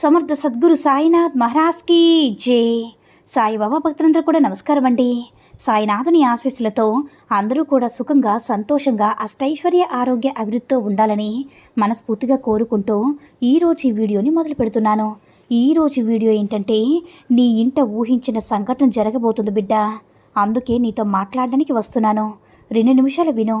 Samarth Sadguru Sainath మహారాజ్కి జే. సాయిబాబా భక్తులందరూ కూడా నమస్కారం అండి. సాయినాథుని ఆశీస్సులతో అందరూ కూడా సుఖంగా సంతోషంగా అష్టైశ్వర్య ఆరోగ్య అభివృద్ధితో ఉండాలని మనస్ఫూర్తిగా కోరుకుంటూ ఈరోజు ఈ వీడియోని మొదలు పెడుతున్నాను. ఈరోజు వీడియో ఏంటంటే నీ ఇంట ఊహించిన సంఘటన జరగబోతుంది బిడ్డ. అందుకే నీతో మాట్లాడడానికి వస్తున్నాను. రెండు నిమిషాలు విను.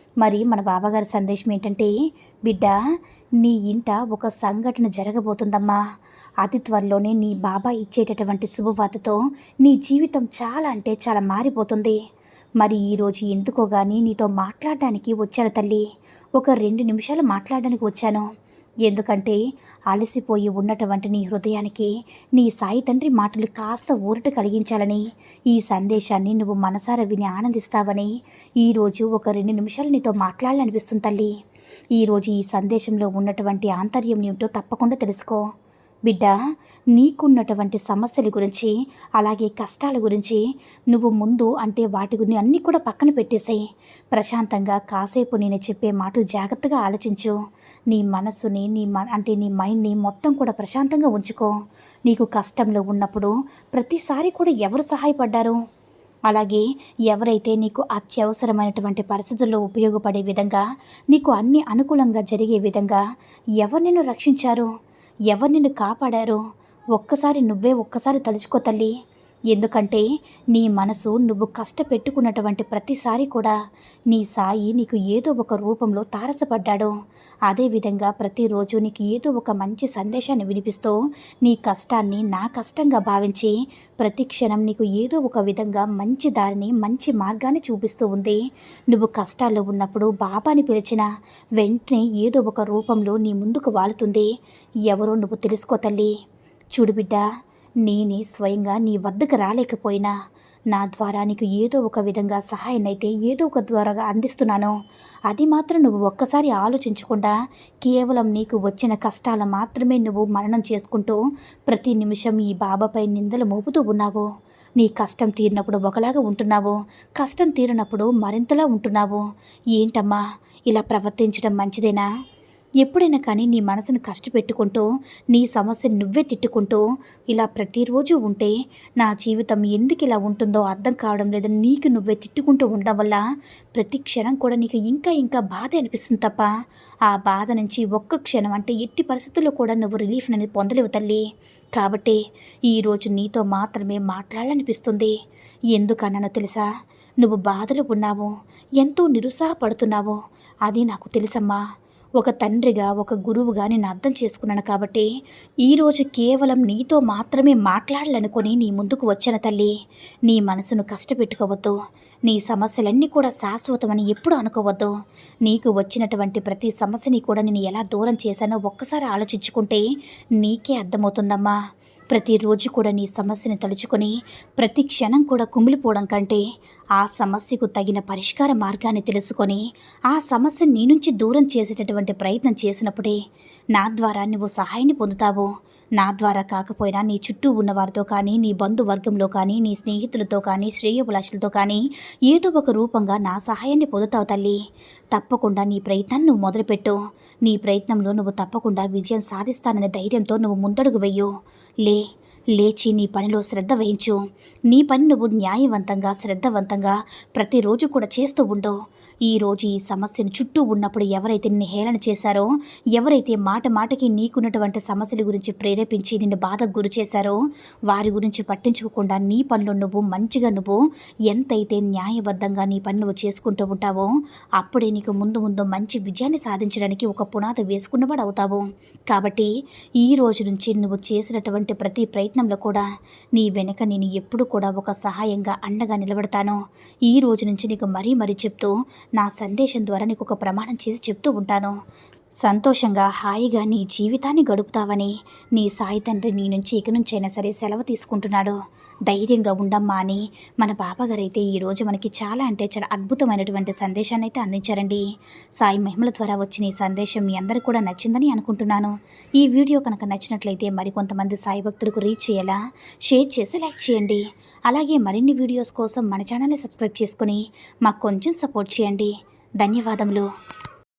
మరి మన బాబాగారి సందేశం ఏంటంటే బిడ్డ నీ ఇంట ఒక సంఘటన జరగబోతుందమ్మా. అతి త్వరలోనే నీ బాబా ఇచ్చేటటువంటి శుభవార్తతో నీ జీవితం చాలా అంటే చాలా మారిపోతుంది. మరి ఈరోజు ఎందుకో కానీ నీతో మాట్లాడడానికి వచ్చాను తల్లి. ఒక రెండు నిమిషాలు మాట్లాడడానికి వచ్చాను. ఎందుకంటే అలసిపోయి ఉన్నటువంటి నీ హృదయానికి నీ సాయి తండ్రి మాటలు కాస్త ఊరట కలిగించాలని ఈ సందేశాన్ని నువ్వు మనసారా విని ఆనందిస్తావని ఈరోజు ఒక రెండు నిమిషాలు నీతో మాట్లాడాలనిపిస్తుంది తల్లి. ఈరోజు ఈ సందేశంలో ఉన్నటువంటి ఆంతర్యం ఏమిటో తప్పకుండా తెలుసుకో. బిడ్డ నీకున్నటువంటి సమస్యల గురించి అలాగే కష్టాల గురించి నువ్వు ముందు అంటే వాటి గురించి అన్నీ కూడా పక్కన పెట్టేసాయి. ప్రశాంతంగా కాసేపు నేను చెప్పే మాటలు జాగ్రత్తగా ఆలోచించు. నీ మనస్సుని నీ మ అంటే నీ మైండ్ని మొత్తం కూడా ప్రశాంతంగా ఉంచుకో. నీకు కష్టంలో ఉన్నప్పుడు ప్రతిసారి కూడా ఎవరు సహాయపడ్డారు? అలాగే ఎవరైతే నీకు అత్యవసరమైనటువంటి పరిస్థితుల్లో ఉపయోగపడే విధంగా నీకు అన్ని అనుకూలంగా జరిగే విధంగా ఎవరు నిన్ను రక్షించారు? ఎవరు నిన్ను కాపాడారో? ఒక్కసారి నువ్వే ఒక్కసారి తలుచుకో తల్లి. ఎందుకంటే నీ మనసు నువ్వు కష్టపెట్టుకున్నటువంటి ప్రతిసారి కూడా నీ సాయి నీకు ఏదో ఒక రూపంలో తారసపడ్డాడు. అదేవిధంగా ప్రతిరోజు నీకు ఏదో ఒక మంచి సందేశాన్ని వినిపిస్తూ నీ కష్టాన్ని నా కష్టంగా భావించి ప్రతి క్షణం నీకు ఏదో ఒక విధంగా మంచి దారిని మంచి మార్గాన్ని చూపిస్తూ ఉంది. నువ్వు కష్టాల్లో ఉన్నప్పుడు బాబాని పిలిచిన వెంటనే ఏదో ఒక రూపంలో నీ ముందుకు వాలుతుంది ఎవరో నువ్వు తెలుసుకో తల్లి. చూడు బిడ్డ నేనే స్వయంగా నీ వద్దకు రాలేకపోయినా నా ద్వారా నీకు ఏదో ఒక విధంగా సహాయం అయితే ఏదో ఒక ద్వారా అందిస్తున్నాను. అది మాత్రం నువ్వు ఒక్కసారి ఆలోచించకుండా కేవలం నీకు వచ్చిన కష్టాలు మాత్రమే నువ్వు మరణం చేసుకుంటూ ప్రతి నిమిషం ఈ బాబాపై నిందలు మోపుతూ ఉన్నావు. నీ కష్టం తీరినప్పుడు ఒకలాగా ఉంటున్నావు. కష్టం తీరినప్పుడు మరింతలా ఉంటున్నావు. ఏంటమ్మా ఇలా ప్రవర్తించడం మంచిదేనా? ఎప్పుడైనా కానీ నీ మనసును కష్టపెట్టుకుంటూ నీ సమస్యను నువ్వే తిట్టుకుంటూ ఇలా ప్రతిరోజు ఉంటే నా జీవితం ఎందుకు ఇలా ఉంటుందో అర్థం కావడం లేదని నీకు నువ్వే తిట్టుకుంటూ ఉండడం వల్ల ప్రతి క్షణం కూడా నీకు ఇంకా ఇంకా బాధ అనిపిస్తుంది తప్ప ఆ బాధ నుంచి ఒక్క క్షణం అంటే ఎట్టి పరిస్థితుల్లో కూడా నువ్వు రిలీఫ్ అనేది పొందలేవు తల్లి. కాబట్టి ఈరోజు నీతో మాత్రమే మాట్లాడాలనిపిస్తుంది. ఎందుకన్నానో తెలుసా? నువ్వు బాధలు ఉన్నావు ఎంతో నిరుత్సాహపడుతున్నావు. అది నాకు తెలుసమ్మా. ఒక తండ్రిగా ఒక గురువుగా నేను అర్థం చేసుకున్నాను కాబట్టి ఈరోజు కేవలం నీతో మాత్రమే మాట్లాడాలనుకొని నీ ముందుకు వచ్చిన తల్లి. నీ మనసును కష్టపెట్టుకోవద్దు. నీ సమస్యలన్నీ కూడా శాశ్వతమని ఎప్పుడు అనుకోవద్దు. నీకు వచ్చినటువంటి ప్రతి సమస్యని కూడా నేను ఎలా దూరం చేశానో ఒక్కసారి ఆలోచించుకుంటే నీకే అర్థమవుతుందమ్మా. ప్రతిరోజు కూడా నీ సమస్యను తలుచుకొని ప్రతి క్షణం కూడా కుమిలిపోవడం కంటే ఆ సమస్యకు తగిన పరిష్కార మార్గాన్ని తెలుసుకొని ఆ సమస్య నీ నుంచి దూరం చేసేటటువంటి ప్రయత్నం చేసినప్పుడే నా ద్వారా నువ్వు సహాయాన్ని పొందుతావు. నా ద్వారా కాకపోయినా నీ చుట్టూ ఉన్నవారితో కానీ నీ బంధువర్గంలో కానీ నీ స్నేహితులతో కానీ శ్రేయభిలాషులతో కానీ ఏదో ఒక రూపంగా నా సహాయాన్ని పొందుతావు తల్లి. తప్పకుండా నీ ప్రయత్నాన్ని నువ్వు మొదలుపెట్టు. నీ ప్రయత్నంలో నువ్వు తప్పకుండా విజయం సాధిస్తాననే ధైర్యంతో నువ్వు ముందడుగు వెయ్యు లే లేచి నీ పనిలో శ్రద్ధ వహించు. నీ పని నువ్వు న్యాయవంతంగా శ్రద్ధవంతంగా ప్రతిరోజు కూడా చేస్తూ ఉండు. ఈ రోజు ఈ సమస్యను చుట్టూ ఉన్నప్పుడు ఎవరైతే నిన్ను హేళన చేశారో ఎవరైతే మాట మాటకి నీకున్నటువంటి సమస్యల గురించి ప్రేరేపించి నిన్ను బాధకు గురి చేశారో వారి గురించి పట్టించుకోకుండా నీ పనులు నువ్వు మంచిగా నువ్వు ఎంతైతే న్యాయబద్ధంగా నీ పని నువ్వు చేసుకుంటూ ఉంటావో అప్పుడే నీకు ముందు ముందు మంచి విజయాన్ని సాధించడానికి ఒక పునాది వేసుకున్నవాడు అవుతావు కాబట్టి ఈ రోజు నుంచి నువ్వు చేసినటువంటి ప్రతి ప్రయత్నం ప్రయత్నంలో కూడా నీ వెనుక నేను ఎప్పుడు కూడా ఒక సహాయంగా అండగా నిలబడతాను. ఈ రోజు నుంచి నీకు మరీ మరీ చెప్తూ నా సందేశం ద్వారా నీకు ఒక ప్రమాణం చేసి చెప్తూ ఉంటాను. సంతోషంగా హాయిగా నీ జీవితాన్ని గడుపుతావని నీ సాయి తండ్రి నీ నుంచి ఇక నుంచైనా సరే సెలవు తీసుకుంటున్నాడు. ధైర్యంగా ఉండమ్మా అని. మన బాబాగారు అయితే ఈరోజు మనకి చాలా అంటే చాలా అద్భుతమైనటువంటి సందేశాన్ని అయితే అందించారండి. సాయి మహిమల ద్వారా వచ్చిన ఈ సందేశం మీ అందరికీ కూడా నచ్చిందని అనుకుంటున్నాను. ఈ వీడియో కనుక నచ్చినట్లయితే మరికొంతమంది సాయి భక్తులకు రీచ్ చేయాలా? షేర్ చేసి లైక్ చేయండి. అలాగే మరిన్ని వీడియోస్ కోసం మన ఛానల్ని సబ్స్క్రైబ్ చేసుకుని మాకు కొంచెం సపోర్ట్ చేయండి. ధన్యవాదములు.